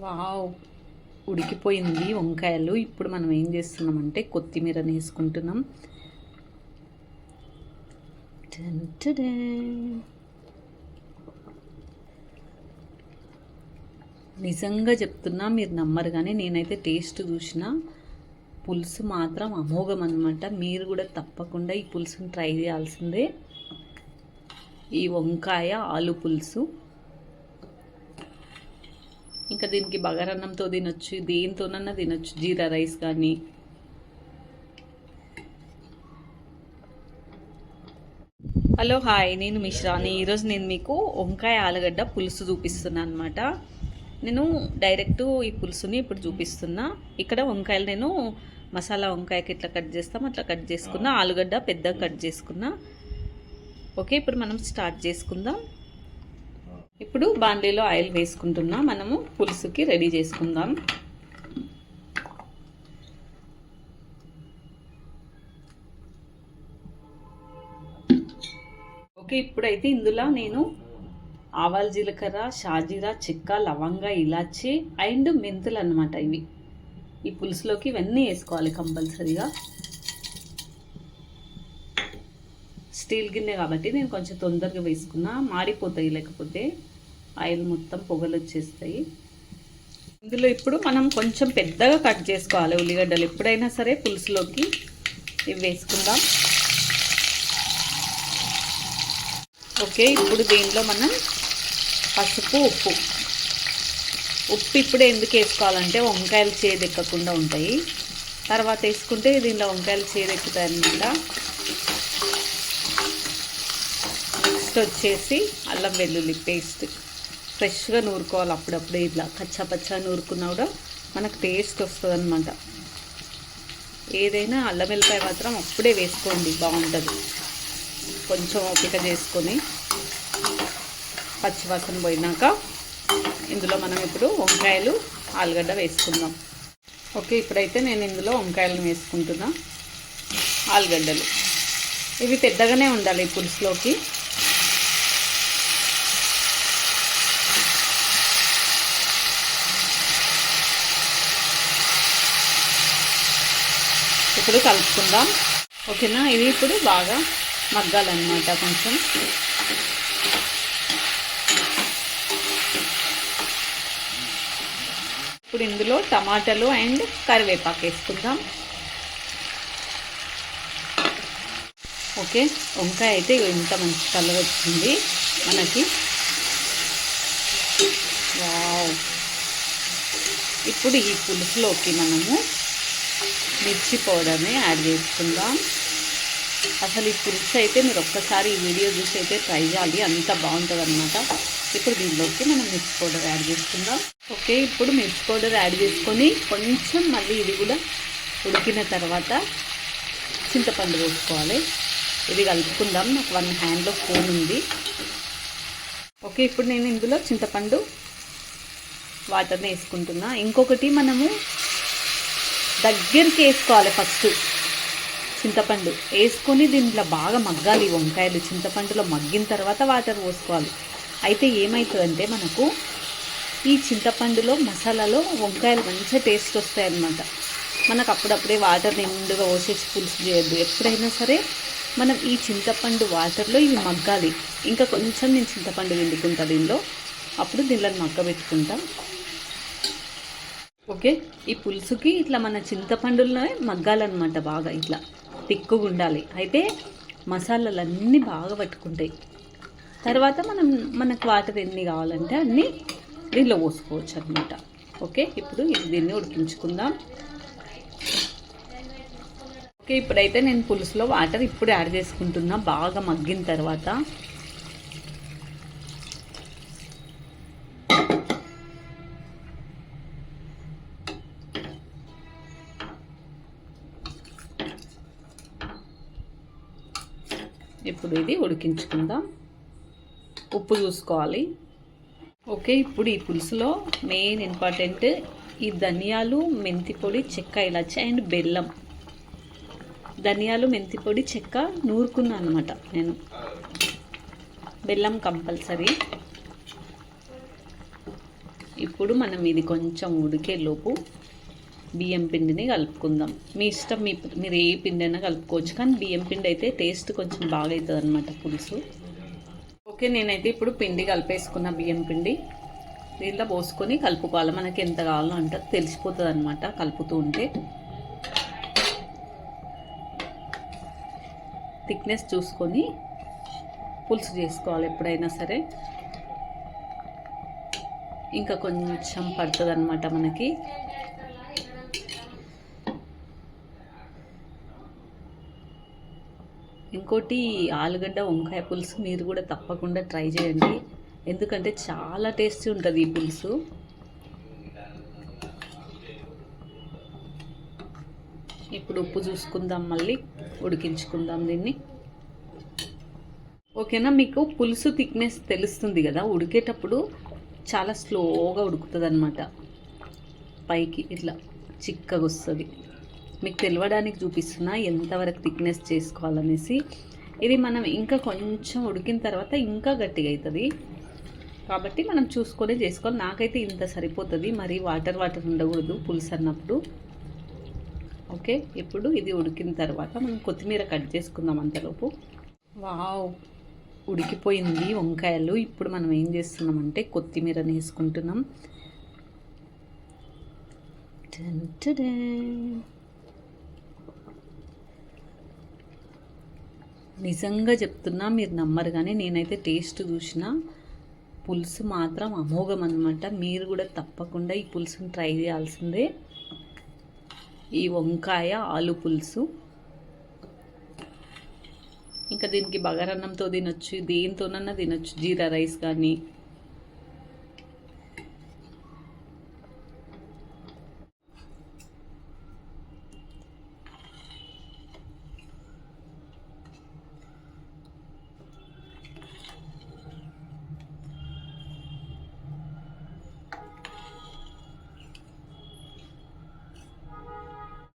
Wow. ఉడికిపోయింది వంకాయలు. ఇప్పుడు మనం ఏం చేస్తున్నామంటే కొత్తిమీర వేసుకుంటున్నాం. నిజంగా చెప్తున్నా మీరు నమ్మరు కానీ నేనైతే టేస్ట్ చూసిన పులుసు మాత్రం అమోఘం అనమాట మీరు కూడా తప్పకుండా ఈ పులుసుని ట్రై చేయాల్సిందే. ఈ వంకాయ ఆలు పులుసు. ఇంకా దీనికి బగారన్నంతో తినొచ్చు దేనితోనన్నా తినొచ్చు జీరా రైస్ కానీ. Hello hi. నేను మిశ్రాని. ఈరోజు నేను మీకు వంకాయ ఆలుగడ్డ పులుసు చూపిస్తున్నాను అనమాట నేను డైరెక్ట్ ఈ పులుసుని ఇప్పుడు చూపిస్తున్నా. ఇక్కడ వంకాయలు నేను మసాలా వంకాయకి ఎట్లా కట్ చేస్తాం అట్లా కట్ చేసుకున్నా. ఆలుగడ్డ పెద్దగా కట్ చేసుకున్నా. ఓకే ఇప్పుడు మనం స్టార్ట్ చేసుకుందాం. ఇప్పుడు బాండీలో ఆయిల్ వేసుకుంటున్నా. మనము పులుసుకి రెడీ చేసుకుందాం. ఓకే ఇప్పుడైతే ఇందులో నేను ఆవాల జీలకర్ర షాజీరా చెక్క లవంగ ఇలాచి అండ్ మెంతులు అన్నమాట ఇవి. ఈ పులుసులోకి ఇవన్నీ వేసుకోవాలి కంపల్సరీగా. స్టీల్ గిన్నె కాబట్టి నేను కొంచెం తొందరగా వేసుకున్నా. మాడిపోతాయి లేకపోతే ఆయిల్ మొత్తం పొగలు వచ్చేస్తాయి. ఇందులో ఇప్పుడు మనం కొంచెం పెద్దగా కట్ చేసుకోవాలి ఉల్లిగడ్డలు. ఎప్పుడైనా సరే పులుసులోకి ఇవి వేసుకుందాం. ఓకే ఇప్పుడు దీనిలో మనం పసుపు ఉప్పు. ఉప్పు ఇప్పుడు ఎందుకు వేసుకోవాలంటే వంకాయలు చేదెక్కకుండా ఉంటాయి. తర్వాత వేసుకుంటే దీనిలో వంకాయలు చేదెక్కుతాయన్నమాట. నెక్స్ట్ వచ్చేసి అల్లం వెల్లుల్లి పేస్ట్. ఫ్రెష్గా నూరుకోవాలి. అప్పుడప్పుడు ఇట్లా కచ్చా పచ్చా నూరుకున్నా కూడా మనకు టేస్ట్ వస్తుంది అనమాట ఏదైనా అల్లం వెల్లిపాయ మాత్రం అప్పుడే వేసుకోండి. బాగుంటుంది. కొంచెం ఓపిక చేసుకొని పచ్చివాసన పోయినాక ఇందులో మనం ఇప్పుడు వంకాయలు ఆలుగడ్డ వేసుకుందాం. ఓకే ఇప్పుడైతే నేను ఇందులో వంకాయలను వేసుకుంటున్నా. ఆలుగడ్డలు. ఇవి పెద్దగానే ఉండాలి పులుసులోకి. ఇప్పుడు కలుపుకుందాం. ఓకేనా? ఇవి ఇప్పుడు బాగా మగ్గాలన్నమాట కొంచెం. ఇప్పుడు ఇందులో టమాటాలు అండ్ కరివేపాకు వేసుకుందాం. ఓకే? వంకాయ అయితే ఇంత మంచి కలర్ వచ్చింది. మనకి వావ్. ఇప్పుడు ఈ పులుసులోకి మనము మిర్చి పౌడర్ని యాడ్ చేసుకుందాం. అసలు ఈ పులుసు అయితే మీరు ఒక్కసారి ఈ వీడియో చూసి అయితే ట్రై చేయాలి. అంత బాగుంటుంది అనమాట ఇప్పుడు దీనిలోకి మనం మిర్చి పౌడర్ యాడ్ చేసుకుందాం. ఓకే ఇప్పుడు మిర్చి పౌడర్ యాడ్ చేసుకొని కొంచెం మళ్ళీ ఇది కూడా ఉడికిన తర్వాత చింతపండు వేసుకోవాలి. ఇది కలుపుకుందాం. నాకు వన్ హ్యాండ్లో ఫోన్ ఉంది. ఓకే ఇప్పుడు నేను ఇందులో చింతపండు వాటర్ని వేసుకుంటున్నా. ఇంకొకటి మనము దగ్గరికి వేసుకోవాలి ఫస్ట్. చింతపండు వేసుకొని దీంట్లో బాగా మగ్గాలి వంకాయలు. చింతపండులో మగ్గిన తర్వాత వాటర్ పోసుకోవాలి. అయితే ఏమవుతుందంటే మనకు ఈ చింతపండులో మసాలాలో వంకాయలు మంచిగా టేస్ట్ వస్తాయన్నమాట. మనకు అప్పుడప్పుడే వాటర్ నిండుగా పోసేసి పులుసు చేయొద్దు. ఎప్పుడైనా సరే మనం ఈ చింతపండు వాటర్లో ఇవి మగ్గాలి. ఇంకా కొంచెం నేను చింతపండు పిండుకుంటా దీనిలో. అప్పుడు దీనిలో మగ్గబెట్టుకుంటా. ఓకే? ఈ పులుసుకి ఇట్లా మన చింతపండులోనే మగ్గాలన్నమాట బాగా ఇట్లా. తిక్కుగా ఉండాలి. అయితే మసాలాలన్నీ బాగా పట్టుకుంటాయి. తర్వాత మనం మనకు వాటర్ ఎన్ని కావాలంటే అన్నీ దీనిలో పోసుకోవచ్చు అనమాట ఓకే? ఇప్పుడు ఇది దీన్ని ఉడికించుకుందాం. ఓకే ఇప్పుడైతే నేను పులుసులో వాటర్ ఇప్పుడు యాడ్ చేసుకుంటున్నా. బాగా మగ్గిన తర్వాత ఇప్పుడు ఇది ఉడికించుకుందాం. ఉప్పు చూసుకోవాలి. ఓకే ఇప్పుడు ఈ పులుసులో మెయిన్ ఇంపార్టెంట్ ఈ ధనియాలు మెంతి పొడి చెక్క ఇలాచి అండ్ బెల్లం. ధనియాలు మెంతి పొడి చెక్క నూరుకున్నాను అనమాట నేను. బెల్లం కంపల్సరీ. ఇప్పుడు మనం ఇది కొంచెం ఉడికే లోపు బియ్యం పిండిని కలుపుకుందాం. మీ ఇష్టం మీ మీరు ఏ పిండి అయినా కలుపుకోవచ్చు. కానీ బియ్యం పిండి అయితే టేస్ట్ కొంచెం బాగా అవుతుంది అనమాట పులుసు. ఓకే నేనైతే ఇప్పుడు పిండి కలిపేసుకున్న బియ్యం పిండి దీంట్లో పోసుకొని కలుపుకోవాలి. మనకి ఎంత కావాలో అంట తెలిసిపోతుంది అనమాట కలుపుతూ ఉంటే. థిక్నెస్ చూసుకొని పులుసు చేసుకోవాలి ఎప్పుడైనా సరే. ఇంకా కొంచెం పడుతుంది అనమాట మనకి. ఇంకోటి ఆలుగడ్డ వంకాయ పులుసు మీరు కూడా తప్పకుండా ట్రై చేయండి. ఎందుకంటే చాలా టేస్టీ ఉంటుంది ఈ పులుసు. ఇప్పుడు ఉప్పు చూసుకుందాం మళ్ళీ ఉడికించుకుందాం దీన్ని. ఓకేనా? మీకు పులుసు థిక్నెస్ తెలుస్తుంది కదా ఉడికేటప్పుడు చాలా స్లోగా ఉడుకుతుంది అనమాట పైకి ఇట్లా చిక్కగా వస్తుంది మీకు తెలవడానికి చూపిస్తున్నా ఎంతవరకు థిక్నెస్ చేసుకోవాలనేసి. ఇది మనం ఇంకా కొంచెం ఉడికిన తర్వాత ఇంకా గట్టిగా అవుతుంది కాబట్టి మనం చూసుకొని చేసుకోవాలి. నాకైతే ఇంత సరిపోతుంది. మరి వాటర్ వాటర్ ఉండకూడదు పులుసు అన్నప్పుడు. ఓకే? ఇప్పుడు ఇది ఉడికిన తర్వాత మనం కొత్తిమీర కట్ చేసుకుందాం అంతలోపు. వావ్! ఉడికిపోయింది వంకాయలు. ఇప్పుడు మనం ఏం చేస్తున్నామంటే కొత్తిమీరని వేసుకుంటున్నాం. టన్ టడన్. నిజంగా చెప్తున్నా మీరు నమ్మరు కానీ నేనైతే టేస్ట్ చూసిన పులుసు మాత్రం అమోఘం అనమాట మీరు కూడా తప్పకుండా ఈ పులుసుని ట్రై చేయాల్సిందే. ఈ వంకాయ ఆలు పులుసు. ఇంకా దీనికి బగారన్నంతో తినొచ్చు దేనితోనన్నా తినొచ్చు జీరా రైస్ కానీ